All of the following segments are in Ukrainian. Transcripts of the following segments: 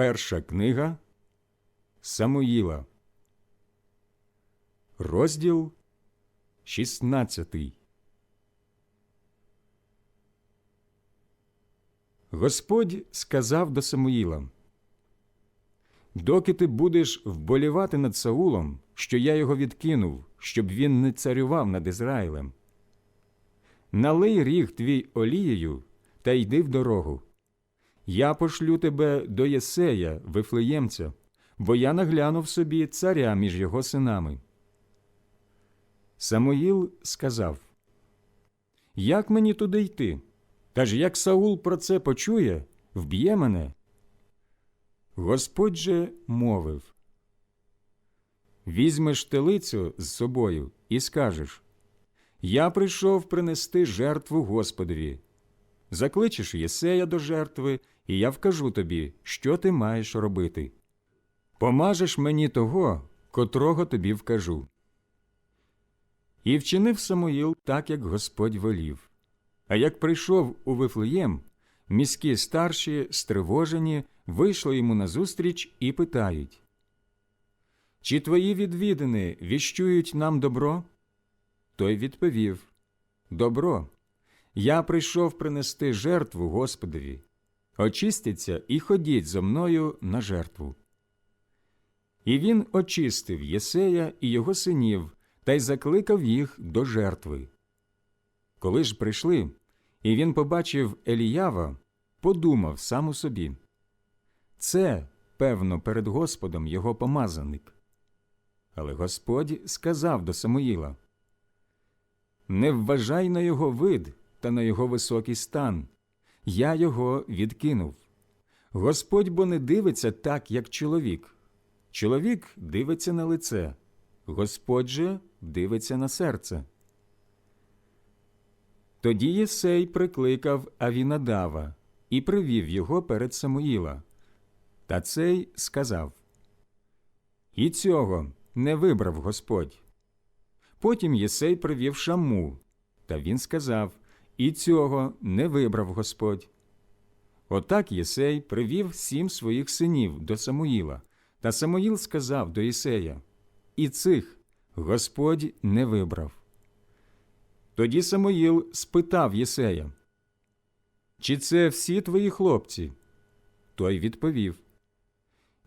Перша книга Самуїла, розділ 16. Господь сказав до Самуїла: Доки ти будеш вболівати над Саулом, що я його відкинув, щоб він не царював над Ізраїлем. Налий ріг твій олією та йди в дорогу. Я пошлю тебе до Єсея, Вифлеємця, бо я наглянув собі царя між його синами. Самуїл сказав: Як мені туди йти? Та ж як Саул про це почує, вб'є мене. Господь же мовив: Візьмеш телицю з собою і скажеш: Я прийшов принести жертву Господові. Закличеш Єсея до жертви, і я вкажу тобі, що ти маєш робити. Помажеш мені того, котрого тобі вкажу. І вчинив Самуїл так, як Господь волів. А як прийшов у Вифлеєм, міські старші, стривожені, вийшли йому назустріч і питають Чи твої відвідини віщують нам добро? Той відповів Добро. Я прийшов принести жертву Господові. Очистіться і ходіть зо мною на жертву. І він очистив Єсея і його синів та й закликав їх до жертви. Коли ж прийшли, і він побачив Еліява, подумав сам у собі це, певно, перед Господом його помазаник. Але Господь сказав до Самуїла Не вважай на його вид та на його високий стан. Я його відкинув. Господь бо не дивиться так, як чоловік. Чоловік дивиться на лице, Господь же дивиться на серце. Тоді Єсей прикликав Авінадава і привів його перед Самуїла. Та цей сказав І цього не вибрав Господь. Потім Єсей привів Шаму, та він сказав І цього не вибрав Господь. Отак Єсей привів сім своїх синів до Самуїла, та Самуїл сказав до Єсея І цих Господь не вибрав. Тоді Самуїл спитав Єсея, Чи це всі твої хлопці? Той відповів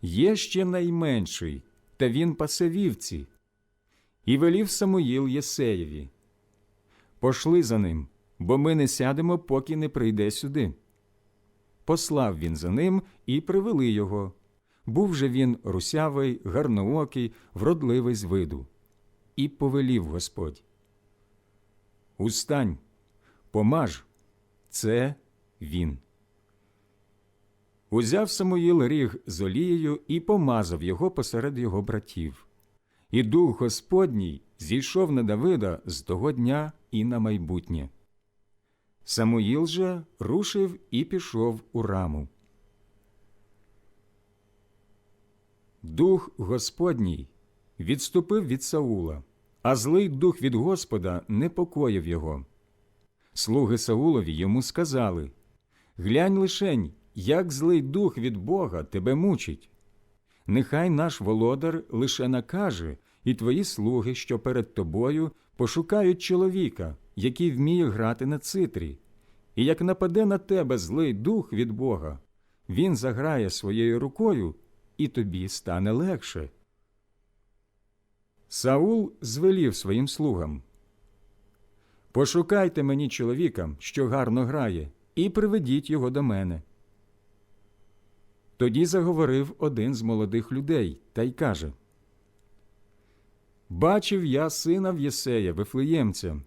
Є ще найменший, та він пасе вівці. І велів Самуїл Єсеєві. Пошли за ним, бо ми не сядемо, поки не прийде сюди. Послав він за ним і привели його. Був же він русявий, гарноокий, вродливий з виду. І повелів Господь. Устань, помаж, це він. Узяв Самуїл ріг з олією і помазав його посеред його братів. І дух Господній зійшов на Давида з того дня і на майбутнє. Самуїл же рушив і пішов у раму. Дух Господній відступив від Саула, а злий дух від Господа непокоїв його. Слуги Саулові йому сказали Глянь лишень, як злий дух від Бога тебе мучить. Нехай наш володар лише накаже, і твої слуги, що перед тобою, пошукають чоловіка, який вміє грати на цитрі. І як нападе на тебе злий дух від Бога, він заграє своєю рукою, і тобі стане легше. Саул звелів своїм слугам Пошукайте мені чоловіка, що гарно грає, і приведіть його до мене. Тоді заговорив один з молодих людей та й каже Бачив я сина в Єсея, Вифлеємця.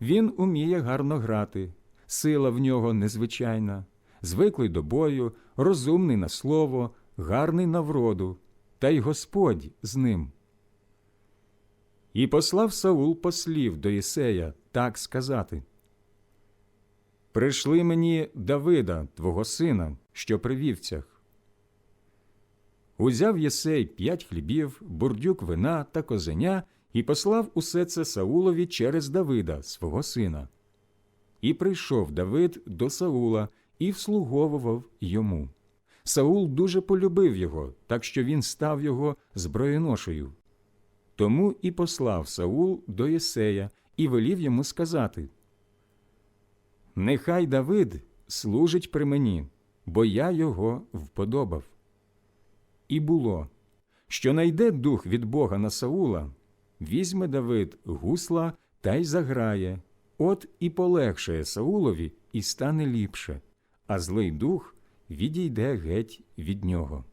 Він уміє гарно грати, сила в нього незвичайна, звиклий до бою, розумний на слово, гарний на вроду, та й Господь з ним. І послав Саул послів до Єсея так сказати Прийшли мені Давида, твого сина, що при вівцях. Узяв Єсей п'ять хлібів, бурдюк вина та козеня і послав усе це Саулові через Давида, свого сина. І прийшов Давид до Саула і вслуговував йому. Саул дуже полюбив його, так що він став його зброєношею. Тому і послав Саул до Єсея і велів йому сказати Нехай Давид служить при мені, бо я його вподобав. І було, що найде дух від Бога на Саула, візьме Давид гусла та й заграє, от і полегшає Саулові і стане ліпше, а злий дух відійде геть від нього.